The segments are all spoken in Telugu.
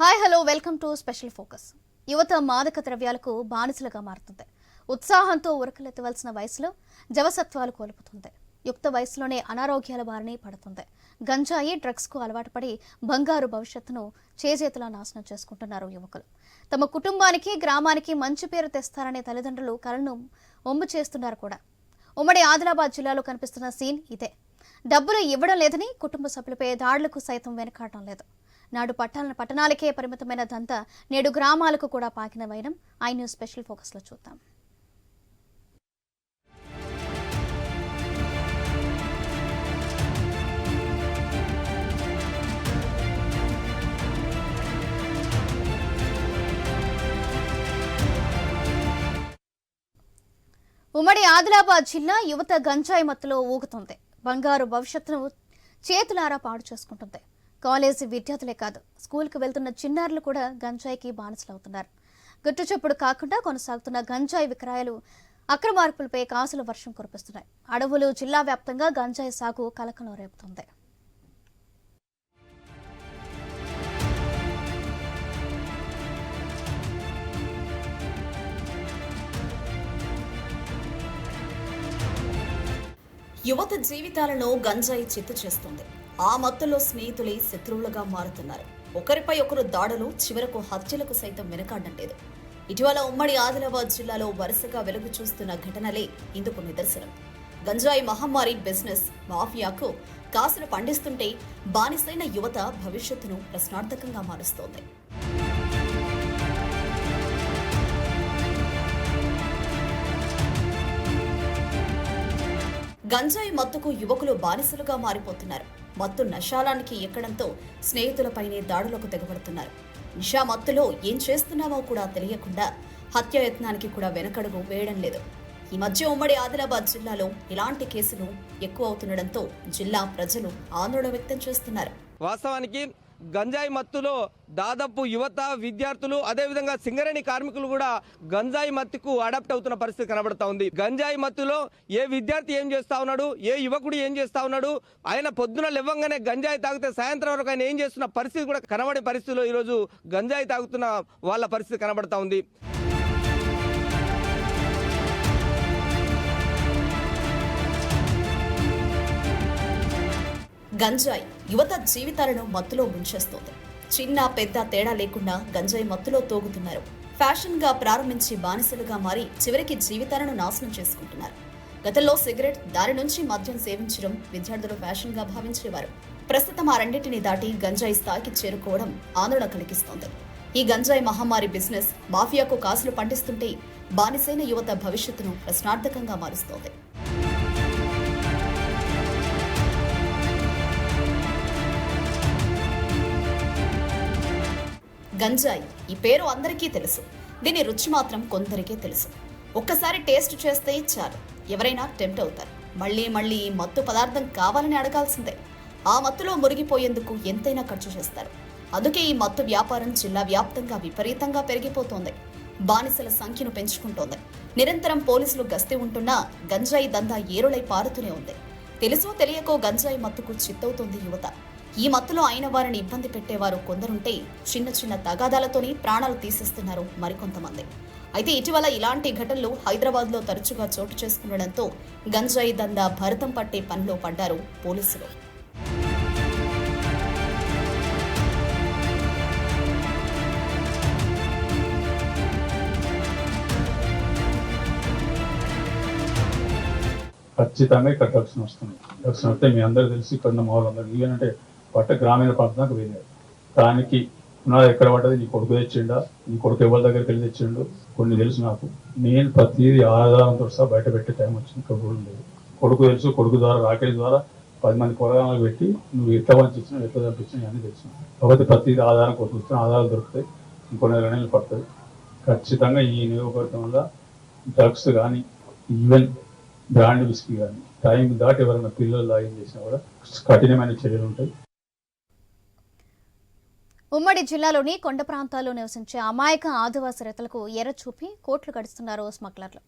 Hi hello welcome to special focus. యువత మాదక ద్రవ్యాలకు బానిసలుగా మారుతుంది. ఉత్సాహంతో ఉరకలెత్తవలసిన వయసులో జవసత్వాలు కోల్పోతుంది. యుక్త వయసులోనే అనారోగ్యాల బారిని పడుతుంది. గంజాయి డ్రగ్స్కు అలవాటు పడి బంగారు భవిష్యత్తును చేజేతులా నాశనం చేసుకుంటున్నారు యువకులు. తమ కుటుంబానికి గ్రామానికి మంచి పేరు తెస్తారనే తల్లిదండ్రులు కలను ఒమ్ము చేస్తున్నారు కూడా. ఉమ్మడి ఆదిలాబాద్ జిల్లాలో కనిపిస్తున్న సీన్ ఇదే. డబ్బులు ఇవ్వడం లేదని కుటుంబ సభ్యులపై దాడులకు సైతం వెనకాడటం లేదు. నాడు పట్టణ పట్టణాలకే పరిమితమైన దంతా నేడు గ్రామాలకు కూడా పాకిన వైనం. ఐ న్యూస్ స్పెషల్ ఫోకస్లో చూద్దాం. ఉమ్మడి ఆదిలాబాద్ జిల్లా యువత గంజాయి మత్తులో ఊగుతుంది. బంగారు భవిష్యత్తును చేతులారా పాడు చేసుకుంటుంది. కాలేజీ విద్యార్థులే కాదు స్కూల్కి వెళ్తున్న చిన్నారులు కూడా గంజాయికి బానిసలవుతున్నారు. గుట్టు చప్పుడు కాకుండా కొనసాగుతున్న గంజాయి విక్రయాలు అక్రమార్పులపై కాసుల వర్షం కురిపిస్తున్నాయి. అడవులు జిల్లా వ్యాప్తంగా గంజాయి సాగు కలకలం రేపుతుంది. యువత జీవితాలను గంజాయి చిత్తు చేస్తుంది. ఆ మత్తులో స్నేహితులే శత్రువులుగా మారుతున్నారు. ఒకరిపై ఒకరు దాడులు చివరకు హత్యలకు సైతం వెనకాడడం లేదు. ఇటీవల ఉమ్మడి ఆదిలాబాద్ జిల్లాలో వరుసగా వెలుగు చూస్తున్న ఘటనలే ఇందుకు నిదర్శనం. గంజాయి మహమ్మారి బిజినెస్ మాఫియాకు కాసులు పండిస్తుంటే బానిసైన యువత భవిష్యత్తును ప్రశ్నార్థకంగా మారుస్తోంది. గంజాయి మత్తుకు యువకులు బానిసలుగా మారిపోతున్నారు. మత్తు నశాలానికి ఎక్కడంతో స్నేహితులపైనే దాడులకు తెగబడుతున్నారు. నిషా మత్తులో ఏం చేస్తున్నామో కూడా తెలియకుండా హత్యాయత్నానికి కూడా వెనకడుగు వేయడం లేదు. ఈ మధ్య ఉమ్మడి ఆదిలాబాద్ జిల్లాలో ఇలాంటి కేసులు ఎక్కువ అవుతుండడంతో జిల్లా ప్రజలు ఆందోళన వ్యక్తం చేస్తున్నారు. వాస్తవానికి గంజాయి మత్తులో దాదాపు యువత విద్యార్థులు అదేవిధంగా సింగరేణి కార్మికులు కూడా గంజాయి మత్తుకు అడాప్ట్ అవుతున్న పరిస్థితి కనబడతా ఉంది. గంజాయి మత్తులో ఏ విద్యార్థి ఏం చేస్తా ఉన్నాడు ఏ యువకుడు ఏం చేస్తా ఉన్నాడు ఆయన పొద్దున లేవంగానే గంజాయి తాగితే సాయంత్రం వరకు ఆయన ఏం చేస్తున్న పరిస్థితి కూడా కనబడే పరిస్థితిలో ఈరోజు గంజాయి తాగుతున్న వాళ్ళ పరిస్థితి కనబడతా ఉంది. గంజాయి యువత జీవితాలను మత్తులో ముంచేస్తోంది. చిన్న పెద్ద తేడా లేకుండా గంజాయి మత్తులో తోగుతున్నారు. ఫ్యాషన్గా ప్రారంభించి బానిసలుగా మారి చివరికి జీవితాలను నాశనం చేసుకుంటున్నారు. గతంలో సిగరెట్ దారి నుంచి మద్యం సేవించడం విద్యార్థులు ఫ్యాషన్గా భావించేవారు. ప్రస్తుతం ఆ రెండింటిని దాటి గంజాయి స్థాయికి చేరుకోవడం ఆందోళన కలిగిస్తోంది. ఈ గంజాయి మహమ్మారి బిజినెస్ మాఫియాకు కాసులు పండిస్తుంటే బానిసైన యువత భవిష్యత్తును ప్రశ్నార్థకంగా మారుస్తోంది. గంజాయి. ఈ పేరు అందరికీ తెలుసు. దీని రుచి మాత్రం కొందరికే తెలుసు. ఒక్కసారి టేస్ట్ చేస్తే చాలు. ఎవరైనా టెంప్ట్ అవుతారు. మళ్ళీ మళ్ళీ ఈ మత్తు పదార్థం కావాలని అడగాల్సిందే. ఆ మత్తులో మురిగిపోయేందుకు ఎంతైనా ఖర్చు చేస్తారు. అందుకే ఈ మత్తు వ్యాపారం జిల్లా వ్యాప్తంగా విపరీతంగా పెరిగిపోతోంది. బానిసల సంఖ్యను పెంచుకుంటోంది. నిరంతరం పోలీసులు గస్తీ ఉంటున్నా గంజాయి దందా ఏరులై పారుతూనే ఉంది. తెలుసో తెలియకో గంజాయి మత్తుకు చిత్తవుతోంది యువత. ఈ మత్తులో అయిన వారిని ఇబ్బంది పెట్టేవారు కొందరుంటే చిన్న చిన్న తగాదాలతోనే ప్రాణాలు తీసేస్తున్నారు మరికొంతమంది. అయితే ఇటీవల ఇలాంటి ఘటనలు హైదరాబాద్లో తరచుగా చోటు చేసుకుండడంతో గంజాయి దందా భరతం పట్టే పనిలో పడ్డారు పోలీసులు. ఖచ్చితంగా ఇక్కడ డ్రగ్స్ వస్తుంది డ్రగ్స్ వస్తే మీ అందరూ తెలిసి ఇక్కడ మా వాళ్ళందరూ ఈవెనంటే పట్ట గ్రామీణ ప్రాంతానికి పోయినాడు. దానికి నా ఎక్కడ పడ్డది? నీ కొడుకు తెచ్చిండా? నీ కొడుకు ఎవరి దగ్గరికి వెళ్ళి తెచ్చిండు? కొన్ని తెలుసు నాకు. నేను ప్రతిదీ ఆధారంతో సహా బయట పెట్టే టైం వచ్చింది. ఇక్కడ కూడా లేదు కొడుకు తెలుసు కొడుకు ద్వారా రాకేష్ ద్వారా పది మంది కొరగాలు పెట్టి నువ్వు ఎట్లా పంపించినావు? ఎట్లా పంపించినావు? అన్నీ తెలుసు. కాబట్టి ప్రతిదీ ఆధారం కొట్టుకొస్తే ఆధారాలు దొరుకుతాయి. ఇంకొన్ని నెలలు పడుతుంది. ఖచ్చితంగా ఈ నియోజకవర్గంలో డ్రగ్స్ కానీ ఈవెన్ బ్రాండ్ విస్కీ కానీ టైం దాటి ఎవరైనా పిల్లలు లాగిన్ చేసినా కూడా కఠినమైన చర్యలు ఉంటాయి. ఉమ్మడి జిల్లాలోని కొండ ప్రాంతాల్లో నివసించే అమాయక ఆదివాసి రైతులకు ఎర్ర చూపి కోట్లు గడిస్తున్నారు స్మగ్లర్లు.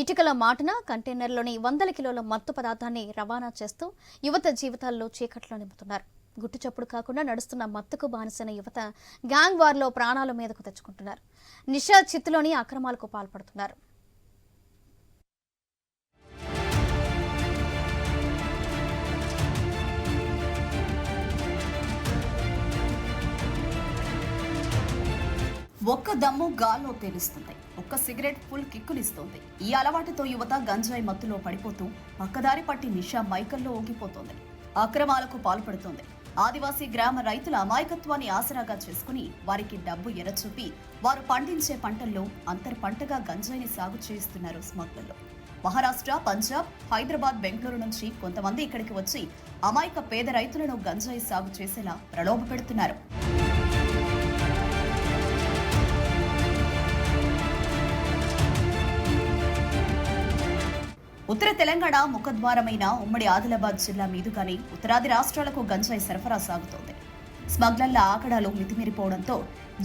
ఇటుకల మాటన కంటైనర్లోని వందల కిలోల మత్తు పదార్థాన్ని రవాణా చేస్తూ యువత జీవితాల్లో చీకట్లో నింపుతున్నారు. గుట్టు చప్పుడు కాకుండా నడుస్తున్న మత్తుకు బానిసైన యువత గ్యాంగ్ వార్లో ప్రాణాల మీదకు తెచ్చుకుంటున్నారు. నిషా చిత్తులోని అక్రమాలకు పాల్పడుతున్నారు. ఒక్క దమ్ము గాల్లో తేలుస్తుంది. ఒక్క సిగరెట్ ఫుల్ కిక్కునిస్తుంది ఈ అలవాటుతో యువత గంజాయి మత్తులో పడిపోతూ పక్కదారి పట్టి నిషా మైకల్లో ఊగిపోతోంది అక్రమాలకు పాల్పడుతోంది. ఆదివాసీ గ్రామ రైతుల అమాయకత్వాన్ని ఆసరాగా చేసుకుని వారికి డబ్బు ఎరచూపి వారు పండించే పంటల్లో అంతర్ పంటగా గంజాయిని సాగు చేయిస్తున్నారు స్మగ్లర్లు. మహారాష్ట్ర పంజాబ్ హైదరాబాద్ బెంగళూరు నుంచి కొంతమంది ఇక్కడికి వచ్చి అమాయక పేద రైతులను గంజాయి సాగు చేసేలా ప్రలోభ పెడుతున్నారు ఉత్తర తెలంగాణ ముఖద్వారమైన ఉమ్మడి ఆదిలాబాద్ జిల్లా మీదుగానే ఉత్తరాది రాష్ట్రాలకు గంజాయి సరఫరా సాగుతోంది. స్మగ్లర్ల ఆకడాలు మితిమీరిపోవడంతో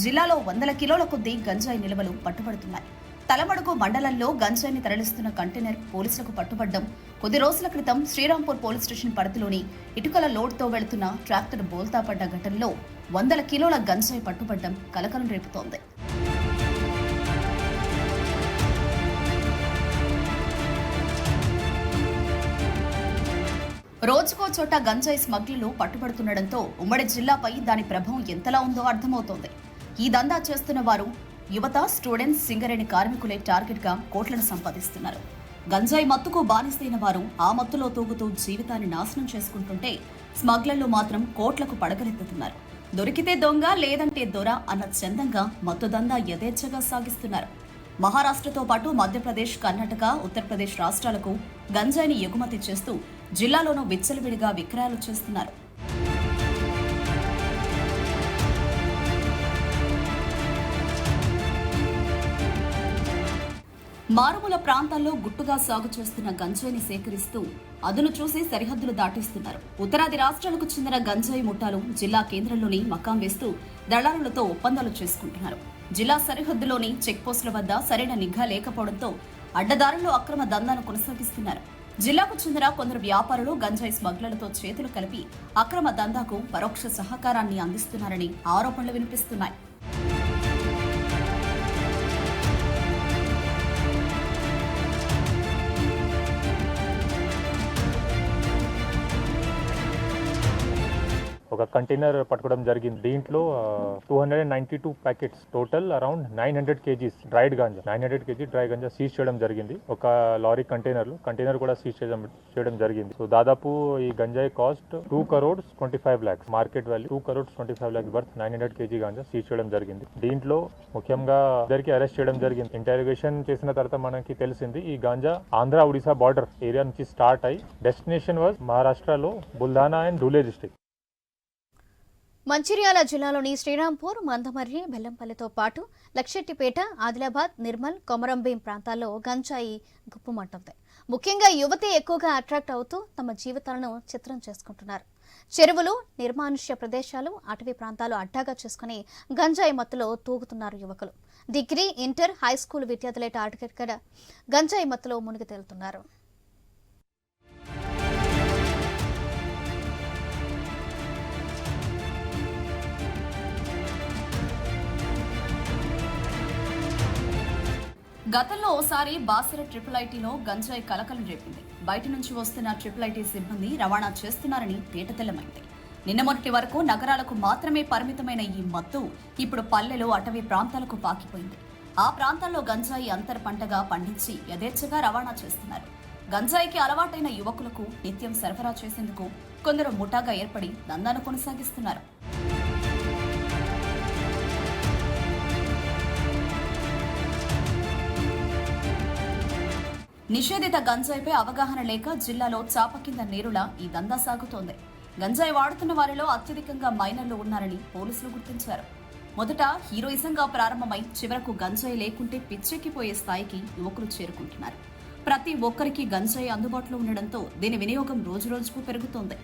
జిల్లాలో వందల కిలోల కొద్దీ గంజాయి నిల్వలు పట్టుబడుతున్నాయి. తలమడుగు మండలంలో గంజాయిని తరలిస్తున్న కంటైనర్ పోలీసులకు పట్టుబడ్డం కొద్ది రోజుల క్రితం శ్రీరాంపూర్ పోలీస్ స్టేషన్ పరిధిలోని ఇటుకల లోడ్తో వెళుతున్న ట్రాక్టర్ బోల్తా పడ్డ ఘటనలో వందల కిలోల గంజాయి పట్టుబడ్డం కలకలం రేపుతోంది. రోజుకో చోట గంజాయి స్మగ్లీలు పట్టుబడుతుండటంతో ఉమ్మడి జిల్లాపై దాని ప్రభావం ఎంతలా ఉందో అర్థమవుతోంది. ఈ దందా చేస్తున్న వారు యువత స్టూడెంట్స్ సింగరేణి కార్మికులే టార్గెట్గా కోట్లను సంపాదిస్తున్నారు. గంజాయి మత్తుకు బానిసైన వారు ఆ మత్తులో తూగుతూ జీవితాన్ని నాశనం చేసుకుంటుంటే స్మగ్లర్లు మాత్రం కోట్లకు పడగలెత్తుతున్నారు. దొరికితే దొంగ లేదంటే దొర అన్న చందంగా మత్తు దందా యథేచ్ఛగా సాగిస్తున్నారు. మహారాష్ట్రతో పాటు మధ్యప్రదేశ్ కర్ణాటక ఉత్తరప్రదేశ్ రాష్ట్రాలకు గంజాయిని ఎగుమతి చేస్తూ జిల్లాలోనూ విచ్చలవిడిగా విక్రయాలు చేస్తున్నారు. మారుమూల ప్రాంతాల్లో గుట్టుగా సాగు చేస్తున్న గంజాయిని సేకరిస్తూ అదును చూసి సరిహద్దులు దాటిస్తున్నారు. ఉత్తరాది రాష్ట్రాలకు చెందిన గంజాయి ముఠాలు జిల్లా కేంద్రంలోని మకాం వేస్తూ దళారులతో ఒప్పందాలు చేసుకుంటున్నారు. జిల్లా సరిహద్దులోని చెక్పోస్టుల వద్ద సరైన నిఘా లేకపోవడంతో అడ్డదారుల్లో అక్రమ దందాను కొనసాగిస్తున్నారు. జిల్లాకు చెందిన కొందరు వ్యాపారులు గంజాయి స్మగ్లర్లతో చేతులు కలిపి అక్రమ దందాకు పరోక్ష సహకారాన్ని అందిస్తున్నారని ఆరోపణలు వినిపిస్తున్నాయి. ఒక కంటైనర్ పట్టుకోవడం జరిగింది. దీంట్లో two hundred and ninety two packets total around nine hundred kgs dried ganja nine hundred kg dry ganja seize చేయడం జరిగింది. ఒక లారీ కంటైనర్లు కంటైనర్ కూడా సీజ్ చేయడం చేయడం జరిగింది. సో దాదాపు ఈ గంజాయి cost two crores twenty five lakhs market value two crores twenty five lakhs worth nine hundred kg ganja seize చేయడం జరిగింది. దీంట్లో ముఖ్యంగా ఇద్దరికి అరెస్ట్ చేయడం జరిగింది. ఇంటరాగేషన్ చేసిన తర్వాత మనకి తెలిసింది ఈ గాంజా ఆంధ్ర ఒడిశా బార్డర్ ఏరియా నుంచి స్టార్ట్ అయ్యి డెస్టినేషన్ వాజ్ మహారాష్ట్రలో బుల్దానా అండ్ ధూలే డిస్ట్రిక్ట్ మంచిర్యాల జిల్లాలోని శ్రీరాంపూర్ మందమర్రి బెల్లంపల్లితో పాటు లక్షెట్టిపేట ఆదిలాబాద్ నిర్మల్ కొమరంభీం ప్రాంతాల్లో గంజాయి గుప్పమంటుంది. ముఖ్యంగా యువతే ఎక్కువగా అట్రాక్ట్ అవుతూ తమ జీవితాలను చిత్రం చేసుకుంటున్నారు. చెరువులు నిర్మానుష్య ప్రదేశాలు అటవీ ప్రాంతాలు అడ్డాగా చేసుకుని గంజాయి మత్తులో తూగుతున్నారు యువకులు. డిగ్రీ ఇంటర్ హై స్కూల్ విద్యార్థులే టార్గెట్గా గంజాయి మత్తులో మునిగి తేలుతున్నారు. గతంలో ఓసారి బాసర ట్రిపుల్ ఐటీలో గంజాయి కలకలం రేపింది. బయట నుంచి వస్తున్న ట్రిపుల్ ఐటీ సిబ్బంది రవాణా చేస్తున్నారని తేటతెల్లమైంది నిన్న మొన్నటి వరకు నగరాలకు మాత్రమే పరిమితమైన ఈ మత్తు ఇప్పుడు పల్లెలు అటవీ ప్రాంతాలకు పాకిపోయింది. ఆ ప్రాంతాల్లో గంజాయి అంతర్ పంటగా పండించి యథేచ్ఛగా రవాణా చేస్తున్నారు. గంజాయికి అలవాటైన యువకులకు నిత్యం సరఫరా చేసేందుకు కొందరు ముఠాగా ఏర్పడి దందాను కొనసాగిస్తున్నారు. నిషేధిత గంజాయిపై అవగాహన లేక జిల్లాలో చాప కింద నీరులా ఈ దందా సాగుతోంది. గంజాయి వాడుతున్న వారిలో అత్యధికంగా మైనర్లు ఉన్నారని పోలీసులు గుర్తించారు. మొదట హీరోయిజంగా ప్రారంభమై చివరకు గంజాయి లేకుంటే పిచ్చెక్కిపోయే స్థాయికి యువకులు చేరుకుంటున్నారు. ప్రతి ఒక్కరికి గంజాయి అందుబాటులో ఉండడంతో దీని వినియోగం రోజురోజుకు పెరుగుతోంది.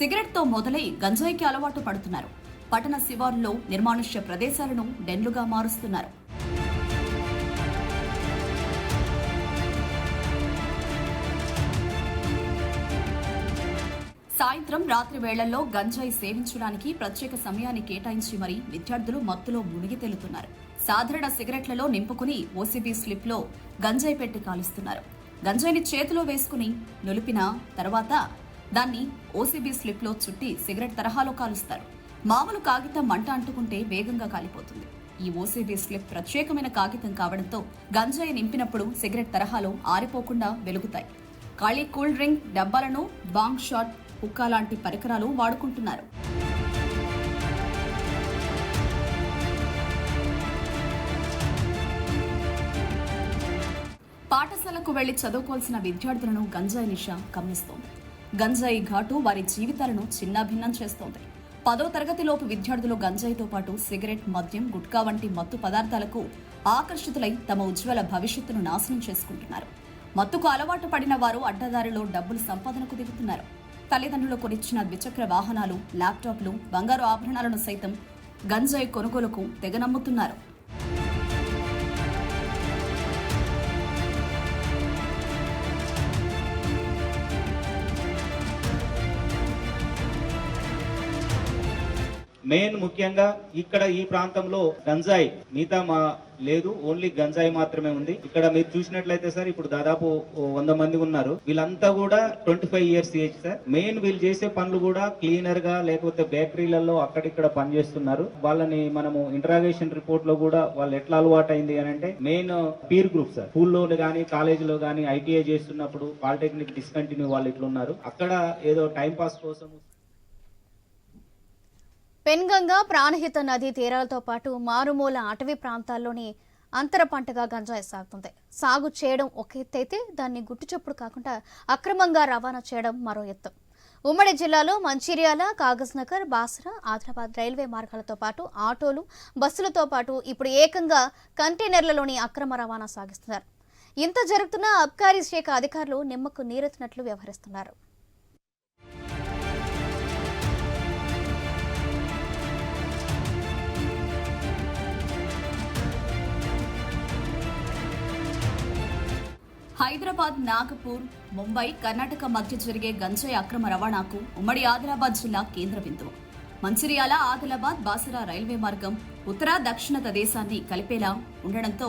సిగరెట్తో మొదలై గంజాయికి అలవాటు పడుతున్నారు. పట్టణ శివారులో నిర్మానుష్య ప్రదేశాలను డెన్లుగా మారుస్తున్నారు. మాత్రం రాత్రి వేళల్లో గంజాయి సేవించడానికి ప్రత్యేక సమయాన్ని కేటాయించి మరీ విద్యార్థులు మత్తులో మునిగి తేలుతున్నారు. సాధారణ సిగరెట్లలో నింపుకుని ఓసీబీ స్లిప్లో గంజాయి పెట్టి కాలుస్తున్నారు. గంజాయిని చేతిలో వేసుకుని నులిపిన తర్వాత దాన్ని ఓసీబీ స్లిప్లో చుట్టి సిగరెట్ తరహాలో కాలుస్తారు. మామూలు కాగితం మంట అంటుకుంటే వేగంగా కాలిపోతుంది. ఈ ఓసీబీ స్లిప్ ప్రత్యేకమైన కాగితం కావడంతో గంజాయి నింపినప్పుడు సిగరెట్ తరహాలో ఆరిపోకుండా వెలుగుతాయి. ఖాళీ కూల్ డ్రింక్ డబ్బాలను బాంగ్ షాట్ హుక్కా లాంటి పరికరాలు వాడుకుంటున్నారు. పాఠశాలకు వెళ్ళి చదువుకోవాల్సిన విద్యార్థులను గంజాయి నిష కమ్మిస్తోంది గంజాయి ఘాటు వారి జీవితాలను చిన్నాభిన్నం చేస్తోంది. పదో తరగతిలోపు విద్యార్థులు గంజాయితో పాటు సిగరెట్ మద్యం గుట్కా వంటి మత్తు పదార్థాలకు ఆకర్షితులై తమ ఉజ్వల భవిష్యత్తును నాశనం చేసుకుంటున్నారు. మత్తుకు అలవాటు పడిన వారు అడ్డదారిలో డబ్బులు సంపాదనకు దిగుతున్నారు. తల్లిదండ్రులు కొనిచ్చిన ద్విచక్ర వాహనాలు ల్యాప్టాప్లు బంగారు ఆభరణాలను సైతం గంజాయి కొనుగోలుకు తెగనమ్ముతున్నారు. మెయిన్ ముఖ్యంగా ఇక్కడ ఈ ప్రాంతంలో గంజాయి మిగతా మా లేదు ఓన్లీ గంజాయి మాత్రమే ఉంది. ఇక్కడ మీరు చూసినట్లయితే సార్ ఇప్పుడు దాదాపు వంద మంది ఉన్నారు. వీళ్ళంతా కూడా twenty five years age sir. Main వీళ్ళు చేసే పనులు కూడా క్లీనర్గా లేకపోతే బేకరీలలో అక్కడిక్కడ పనిచేస్తున్నారు వాళ్ళని మనము ఇంటరాగేషన్ రిపోర్ట్లో కూడా వాళ్ళు ఎట్లా అలవాటు అయింది అని అంటే మెయిన్ పీర్ గ్రూప్ సార్. స్కూల్లో కానీ కాలేజీలో కానీ ఐటీఐ చేస్తున్నప్పుడు పాలిటెక్నిక్ డిస్కంటిన్యూ వాళ్ళు ఇట్లున్నారు. అక్కడ ఏదో టైం పాస్ కోసం పెన్గంగా ప్రాణహిత నదీ తీరాలతో పాటు మారుమూల అటవీ ప్రాంతాల్లోని అంతర పంటగా గంజాయి సాగుతుంది. సాగు చేయడం ఒక ఎత్తు అయితే దాన్ని గుట్టుచప్పుడు కాకుండా అక్రమంగా రవాణా చేయడం మరో ఎత్తు. ఉమ్మడి జిల్లాలో మంచిర్యాల కాగజ్నగర్ బాసరా ఆదిలాబాద్ రైల్వే మార్గాలతో పాటు ఆటోలు బస్సులతో పాటు ఇప్పుడు ఏకంగా కంటైనర్లలోని అక్రమ రవాణా సాగిస్తున్నారు. ఇంత జరుగుతున్న అబ్కారీ శాఖ అధికారులు నిమ్మకు నీరెత్తినట్లు వ్యవహరిస్తున్నారు. హైదరాబాద్ నాగపూర్ ముంబై కర్ణాటక మధ్య జరిగే గంజాయి అక్రమ రవాణాకు ఉమ్మడి ఆదిలాబాద్ జిల్లా కేంద్ర బిందువు. మంచిర్యాల ఆదిలాబాద్ బాసరా రైల్వే మార్గం ఉత్తర దక్షిణ దేశాన్ని కలిపేలా ఉండడంతో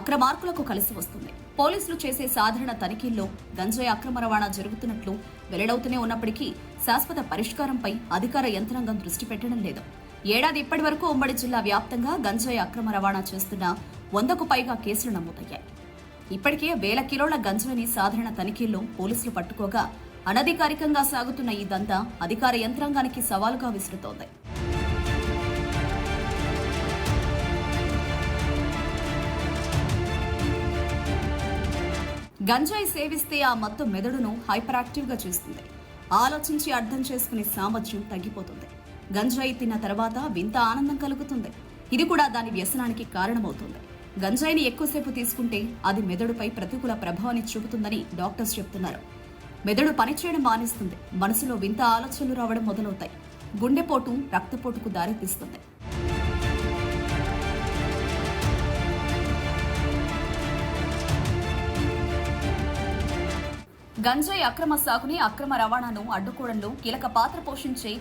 అక్రమార్కులకు కలిసి వస్తుంది. పోలీసులు చేసే సాధారణ తనిఖీల్లో గంజాయి అక్రమ రవాణా జరుగుతున్నట్లు వెల్లడవుతూనే ఉన్నప్పటికీ శాశ్వత పరిష్కారంపై అధికార యంత్రాంగం దృష్టి పెట్టడం లేదు. ఏడాది ఇప్పటి వరకు ఉమ్మడి జిల్లా వ్యాప్తంగా గంజాయి అక్రమ రవాణా చేస్తున్న వందకు పైగా కేసులు నమోదయ్యాయి. ఇప్పటికే వేల కిలోల గంజాయిని సాధారణ తనిఖీల్లో పోలీసులు పట్టుకోగా అనధికారికంగా సాగుతున్న ఈ దంతా అధికార యంత్రాంగానికి సవాలుగా విసురుతోంది. గంజాయి సేవిస్తే ఆ మత్తు మెదడును హైపర్ యాక్టివ్గా చేస్తుంది. ఆలోచించి అర్థం చేసుకునే సామర్థ్యం తగ్గిపోతుంది. గంజాయి తిన్న తర్వాత వింత ఆనందం కలుగుతుంది. ఇది కూడా దాని వ్యసనానికి కారణమవుతుంది. గంజాయిని ఎక్కువసేపు తీసుకుంటే అది మెదడుపై ప్రతికూల ప్రభావాన్ని చూపుతుందని డాక్టర్స్ చెప్తున్నారు. మెదడు పనిచేయడం మానేస్తుంది. మనసులో వింత ఆలోచనలు రావడం మొదలవుతాయి. గుండెపోటు రక్తపోటుకు దారితీస్తుంది. గంజాయి అక్రమ సాగుని అక్రమ రవాణాను అడ్డుకోవడంలో కీలక పాత్ర పోషించే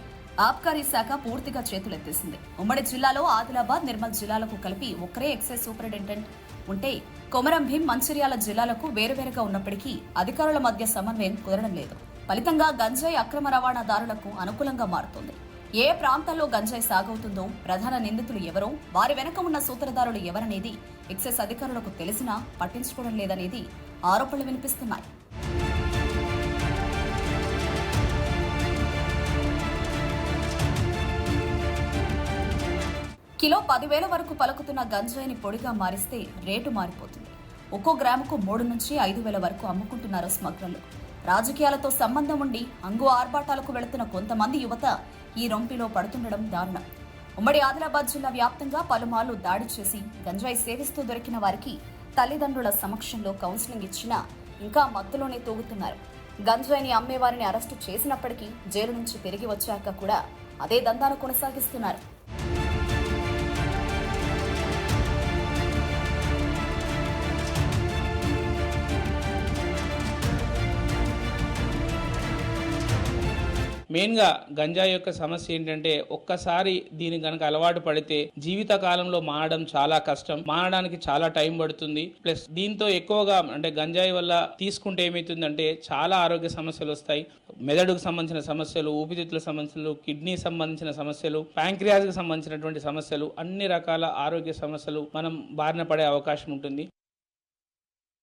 ఆబ్కారీ శాఖ పూర్తిగా చేతులెత్తేసింది. ఉమ్మడి జిల్లాలో ఆదిలాబాద్ నిర్మల్ జిల్లాలకు కలిపి ఒక్కరే ఎక్సైజ్ సూపరింటెండెంట్ ఉంటే కొమరం భీం మంచిర్యాల జిల్లాలకు వేరువేరుగా ఉన్నప్పటికీ అధికారుల మధ్య సమన్వయం కుదరడం లేదు. ఫలితంగా గంజాయి అక్రమ రవాణాదారులకు అనుకూలంగా మారుతుంది. ఏ ప్రాంతాల్లో గంజాయి సాగవుతుందో ప్రధాన నిందితులు ఎవరో వారి వెనక ఉన్న సూత్రధారులు ఎవరనేది ఎక్సైజ్ అధికారులకు తెలిసినా పట్టించుకోవడం లేదనేది ఆరోపణలు వినిపిస్తున్నాయి. కిలో పదివేల వరకు పలుకుతున్న గంజాయిని పొడిగా మారిస్తే రేటు మారిపోతుంది. ఒక్కో గ్రాముకు మూడు నుంచి ఐదు వేల వరకు అమ్ముకుంటున్నారు స్మగ్లర్లు. రాజకీయాలతో సంబంధం ఉండి అంగు ఆర్భాటాలకు వెళుతున్న కొంతమంది యువత ఈ రొంపిలో పడుతుండడం దారుణం. ఉమ్మడి ఆదిలాబాద్ జిల్లా వ్యాప్తంగా పలుమార్లు దాడి చేసి గంజాయి సేవిస్తూ దొరికిన వారికి తల్లిదండ్రుల సమక్షంలో కౌన్సిలింగ్ ఇచ్చినా ఇంకా మత్తులోనే తూగుతున్నారు. గంజాయిని అమ్మేవారిని అరెస్టు చేసినప్పటికీ జైలు నుంచి తిరిగి వచ్చాక కూడా అదే దందాను కొనసాగిస్తున్నారు. మెయిన్గా గంజాయి యొక్క సమస్య ఏంటంటే ఒక్కసారి దీని గనక అలవాటు పడితే జీవిత కాలంలో మారడం చాలా కష్టం. మారడానికి చాలా టైం పడుతుంది. ప్లస్ దీంతో ఎక్కువగా అంటే గంజాయి వల్ల తీసుకుంటే ఏమవుతుందంటే చాలా ఆరోగ్య సమస్యలు వస్తాయి. మెదడుకు సంబంధించిన సమస్యలు ఊపిరితిత్తుల సమస్యలు కిడ్నీ సంబంధించిన సమస్యలు ప్యాంక్రియాస్కి సంబంధించినటువంటి సమస్యలు అన్ని రకాల ఆరోగ్య సమస్యలు మనం బారిన పడే అవకాశం ఉంటుంది.